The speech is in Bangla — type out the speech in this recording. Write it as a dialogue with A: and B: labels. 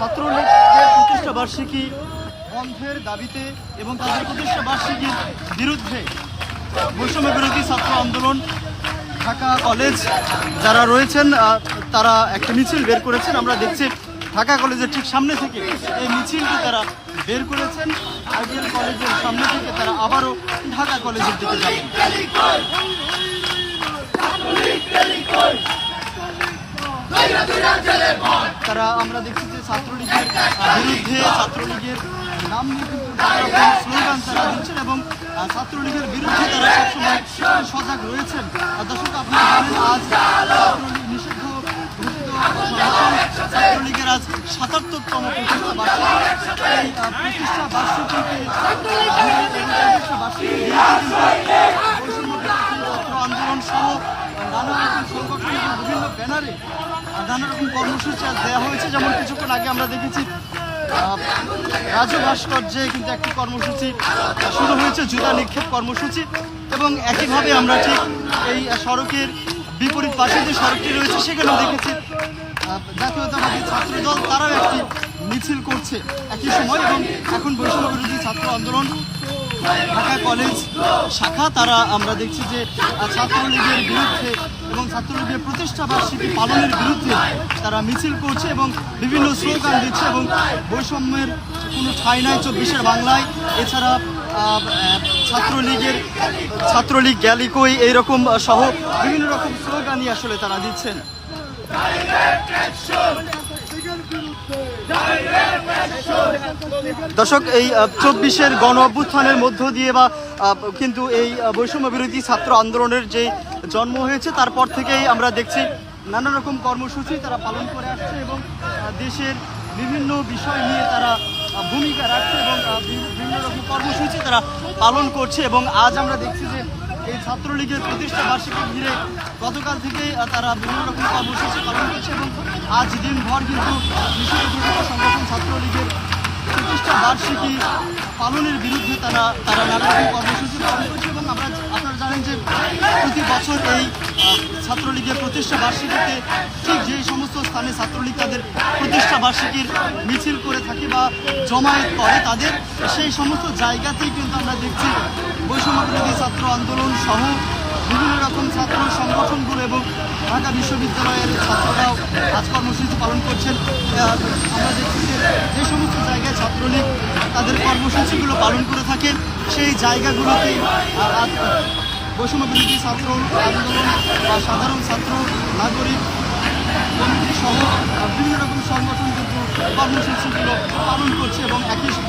A: ছাত্রলীগের প্রতিষ্ঠা বার্ষিকী বন্ধের দাবিতে এবং তাদের প্রতিষ্ঠা বার্ষিকীর বিরুদ্ধে বৈষম্য বিরোধী ছাত্র আন্দোলন ঢাকা কলেজ যারা রয়েছেন তারা একটা মিছিল বের করেছেন। আমরা দেখছি ঢাকা কলেজের ঠিক সামনে থেকে এই মিছিলটি তারা বের করেছেন। আইডিয়াল কলেজের সামনে থেকে তারা আবারও ঢাকা কলেজের দিকে যাবেন। তারা আমরা দেখছি যে ছাত্রলীগের বিরুদ্ধে ছাত্রলীগের নাম নিয়ে স্লোগান তারা দিচ্ছেন এবং ছাত্রলীগের বিরুদ্ধে তারা সবসময় সজাগ রয়েছেন। দর্শক, আপনারা জানেন, আজ ছাত্রলীগ নিষিদ্ধ ছাত্রলীগের আজ সাতাত্তরতম প্রতিষ্ঠা বার্ষিকী। এই প্রতিষ্ঠা বার্ষিকীকে প্রতিষ্ঠা বার্ষিকী ছাত্র আন্দোলন সহ নানা রকম সংগঠন বিভিন্ন ব্যানারে নানা রকম কর্মসূচি দেওয়া হয়েছে। যেমন কিছুক্ষণ আগে আমরা দেখেছি রাজু ভাস্কর্যে কিন্তু একটি কর্মসূচি শুরু হয়েছে, জুতা নিক্ষেপ কর্মসূচি। এবং একইভাবে আমরা ঠিক এই সড়কের বিপরীত পাশে যে সড়কটি রয়েছে, সেখানেও দেখেছি জাতীয়তাবাদী ছাত্রদল, তারাও একটি মিছিল করছে একই সময়। এবং এখন বৈষম্য বিরোধী ছাত্র আন্দোলন, ঢাকা কলেজ শাখা, তারা আমরা দেখছি যে ছাত্রলীগের বিরুদ্ধে ছাত্রলীগের প্রতিষ্ঠা বার্ষিকী পালনের বিরুদ্ধে তারা মিছিল করছে এবং বিভিন্ন স্লোগান দিচ্ছে এবং বৈষম্যের কোনো ঠাঁই নাই চব্বিশের বাংলায়। এছাড়া ছাত্রলীগের, ছাত্রলীগ গ্যালিকই এইরকম সহ বিভিন্ন রকম স্লোগানই আসলে তারা দিচ্ছেন। দর্শক, এই চব্বিশের গণ অভ্যুত্থানের মধ্য দিয়ে বা কিন্তু এই বৈষম্য বিরোধী ছাত্র আন্দোলনের যে জন্ম হয়েছে, তারপর থেকেই আমরা দেখছি নানা রকম কর্মসূচি তারা পালন করে আসছে এবং দেশের বিভিন্ন বিষয় নিয়ে তারা ভূমিকা রাখছে এবং বিভিন্ন রকম কর্মসূচি তারা পালন করছে এবং আজ আমরা দেখছি যে এই ছাত্রলীগের প্রতিষ্ঠা বার্ষিকী ঘিরে গতকাল থেকেই তারা বিভিন্ন রকম কর্মসূচি পালন করছে এবং আজ দিনভর কিন্তু সংগঠন ছাত্রলীগের প্রতিষ্ঠা বার্ষিকী পালনের বিরুদ্ধে তারা তারা নানা রকম কর্মসূচি পালন করছে এবং আমরা আপনারা জানেন যে প্রতি বছর এই ছাত্রলীগের প্রতিষ্ঠা বার্ষিকীতে ঠিক যেই সমস্ত স্থানে ছাত্রলীগ তাদের প্রতিষ্ঠা বার্ষিকীর মিছিল করে থাকে বা জমায়েত করে তাদের, সেই সমস্ত জায়গাতেই কিন্তু আমরা দেখছি বৈষম্যবিরোধী ছাত্র আন্দোলন সহ বিভিন্ন রকম ছাত্র সংগঠনগুলো এবং ঢাকা বিশ্ববিদ্যালয়ের ছাত্ররাও আজ কর্মসূচি পালন করছেন। আমরা দেখছি যে যে সমস্ত জায়গায় ছাত্রলীগ তাদের কর্মসূচিগুলো পালন করে থাকেন সেই জায়গাগুলোতেই বৈষম্যবিরোধী ছাত্র আন্দোলন বা সাধারণ ছাত্র, নাগরিক, কমিটি সহ বিভিন্ন রকম সংগঠন কিন্তু কর্মসূচিগুলো পালন করছে এবং একই